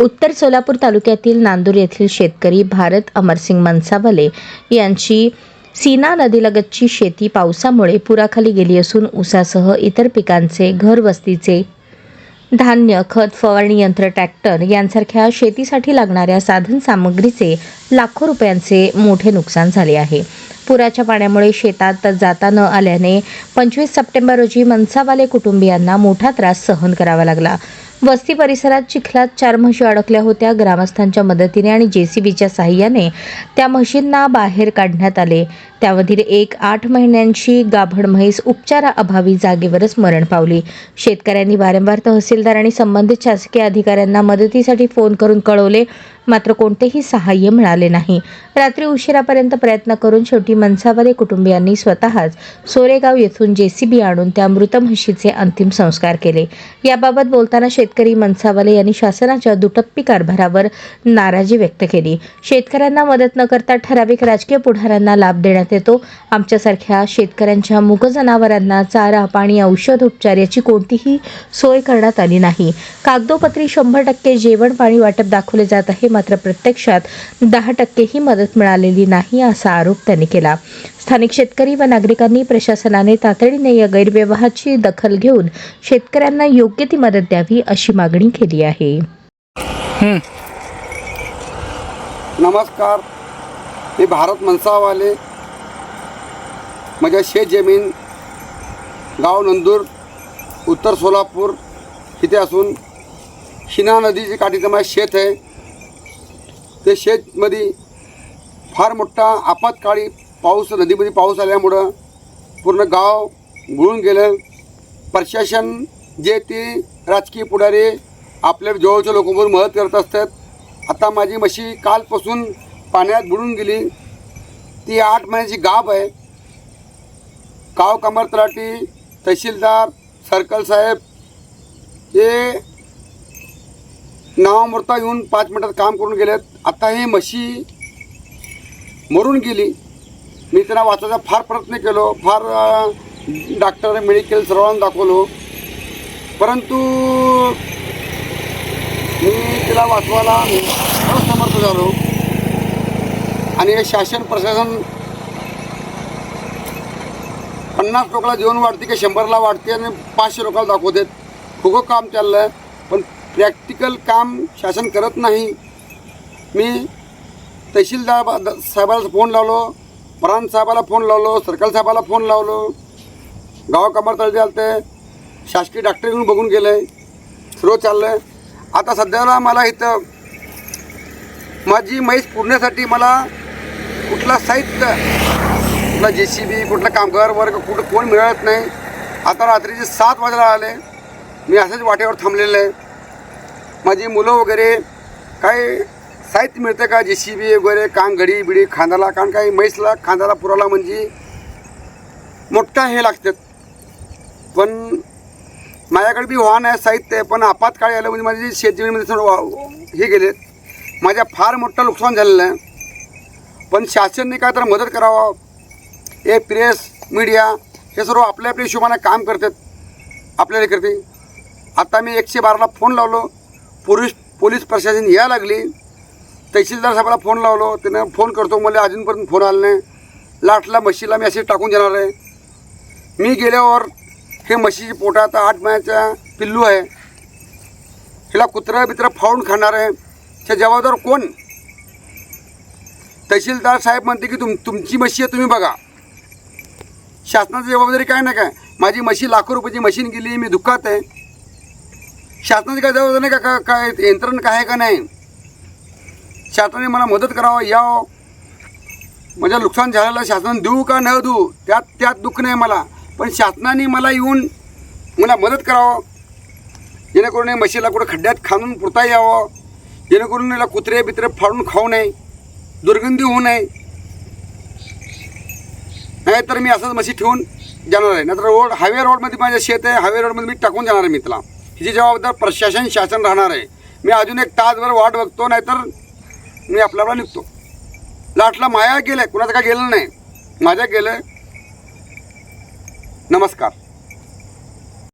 उत्तर सोलापूर तालुक्यातील नांदूर येथील शेतकरी भारत अमरसिंग मनसावले यांची सीना नदीलगतची शेती पावसामुळे पुराखाली गेली असून ऊसासह इतर पिकांचे घरवस्तीचे धान्य खत फवारणी यंत्र ट्रॅक्टर यांसारख्या शेतीसाठी लागणाऱ्या साधन सामग्रीचे लाखो रुपयांचे मोठे नुकसान झाले आहे. पुराच्या पाण्यामुळे शेतात जाता न आल्याने पंचवीस सप्टेंबर रोजी मनसावाले कुटुंबियांना मोठा त्रास सहन करावा लागला. वस्ती परिसरात चिखलात चार म्हशी अडकल्या होत्या ग्रामस्थांच्या मदतीने आणि जेसीबीच्या सहाय्याने त्या म्हशींना बाहेर काढण्यात आले. त्यावधील एक आठ महिन्यांची गाभण म्हैस उपचाराअभावी जागेवरच मरण पावली. शेतकऱ्यांनी वारंवार तहसीलदार आणि संबंधित शासकीय अधिकाऱ्यांना मदतीसाठी फोन करून कळवले मात्र कोणतेही सहाय्य मिळाले नाही. रात्री उशिरापर्यंत प्रयत्न करून शेवटी मनसावाले कुटुंबियांनी स्वतःच सोरेगाव येथून जेसीबी आणून त्या मृत म्हशीचे अंतिम संस्कार केले. याबाबत बोलताना शेतकरी मनसावाले यांनी शासनाच्या दुटप्पी कारभारावर नाराजी व्यक्त केली. शेतकऱ्यांना मदत न करता ठराविक राजकीय पुढाऱ्यांना लाभ देण्यात येतो. आमच्यासारख्या शेतकऱ्यांच्या मूग जनावरांना चारा पाणी औषध उपचार याची कोणतीही सोय करण्यात आली नाही. कागदोपत्री शंभर टक्के जेवण पाणी वाटप दाखवले जात आहे. मात्र प्रत्यक्षात दहा टक्केही मदत मिळालेली नाही असा आरोप त्यांनी केला. स्थानिक शेतकरी व नागरिकांनी प्रशासनाने तातडीने या गैरव्यवहाराची दखल घेऊन शेतकऱ्यांना योग्य ती मदत द्यावी अशी मागणी केली आहे. नमस्कार. मी भारत मनसावाले म्हणजे माझ्या शेतजमीन गाव नंदूर उत्तर सोलापूर इथे असून शिना नदीची काठीचं माझं शेत आहे. ते शेतमध्ये फार मोठा आपत्काळी पाऊस नदीमध्ये पाऊस आल्यामुळं पूर्ण गाव गुळून गेलं. प्रशासन जे ते राजकीय पुढारी आपल्या जवळच्या लोकांवर मदत करत असतात. आता माझी म्हशी कालपासून पाण्यात बुडून गेली. ती आठ महिन्याची गाब आहे. काव कमर तलाटी तहसीलदार सर्कल साहेब हे नावामोरता येऊन पाच मिनटात काम करून गेलेत. आता हे म्हशी मरून गेली. मी त्यांना वाचायचा फार प्रयत्न केलो फार डॉक्टर मेडिकल सर्वांना दाखवलो. परंतु मी तिला वाचवायला असमर्थ झालो. आणि हे शासन प्रशासन पन्नास लोकांना जेवण वाढते की शंभरला वाढते आणि पाचशे लोकांना दाखवतात खूप काम चाललं आहे पण प्रॅक्टिकल काम शासन करत नाही. मी तहसीलदार साहेबाला फोन लावलो परान साहेबाला फोन लावलो सरकार साहेबाला फोन लावलो. गाव कमर तळी आलते शासकीय डॉक्टर घेऊन बघून गेले सर्व चाललं आहे आता सध्याला मला इथं माझी म्हैस पुरण्यासाठी मला कुठला साहित्य कुठला जे सी बी कुठला कामगार वर्ग कुठं कोण मिळत नाही. आता रात्रीचे सात वाजायला आले मी असंच वाटेवर थांबलेलं आहे. माझी मुलं वगैरे काय साहित्य मिळतं का? जे सी बी वगैरे कान घडी बिडी खांद्याला कारण काही म्हैसला खांद्याला पुराला म्हणजे मोठा हे लागतात. पण माझ्याकडे बी वाहन आहे साहित्य आहे पण आपातकाळी आलं म्हणजे माझी शेतजमिनीमध्ये थोडं वा- हे गेलेत. माझ्या फार मोठं नुकसान झालेलं आहे. पण शासनने काय तर मदत करावं हे प्रेस मीडिया हे सर्व आपल्या आपल्या हिशोबाने काम करतात. आपल्याला करते. आता मी एकशे बाराला फोन लावलो. पोलीस पोलीस प्रशासन यायला लागली. तहसीलदार साहेबाला फोन लावलो. त्यानं फोन करतो. मला अजूनपर्यंत फोन आला नाही. लाटला म्हशीला मी असे टाकून देणार आहे. मी गेल्यावर हे म्हशीची पोटात आठ महिन्याचा पिल्लू आहे. हिला कुत्रा बित्र फावून खाणार आहे. ह्या जबाबदार कोण? तहसीलदार साहेब म्हणते की तुम तुमची म्हशी आहे तुम्ही बघा. शासनाची जबाबदारी काय ना काय? माझी म्हशी लाखो रुपयाची मशीन गेली मी दुःखात आहे. शासनाची काय जबाबदारी नाही का? का काय यंत्रणा काय आहे का नाही? शासनाने मला मदत करावं यावं. माझ्या नुकसान झालेलं शासन देऊ का न देऊ त्यात त्यात दुःख नाही मला. पण शासनाने मला येऊन मला मदत करावं. जेणेकरून म्हशीला कुठं खड्ड्यात खाणून पुरता यावं. जेणेकरून याला कुत्रे बित्रे फाडून खाऊ नये. दुर्गंधी होऊ नये. नाही तर मी असंच मशी ठेवून जाणार आहे. नाहीतर रोड हायवे रोडमध्ये माझं शेत आहे हायवे रोडमध्ये मी टाकून जाणार आहे मी त्याला हिची जबाबदार प्रशासन शासन राहणार आहे. मी अजून एक तासभर वाट बघतो नाहीतर मी आपल्याला निघतो. लाटला माया गेलं आहे कुणाचं काय गेलं नाही. माझ्या गेलं नमस्कार.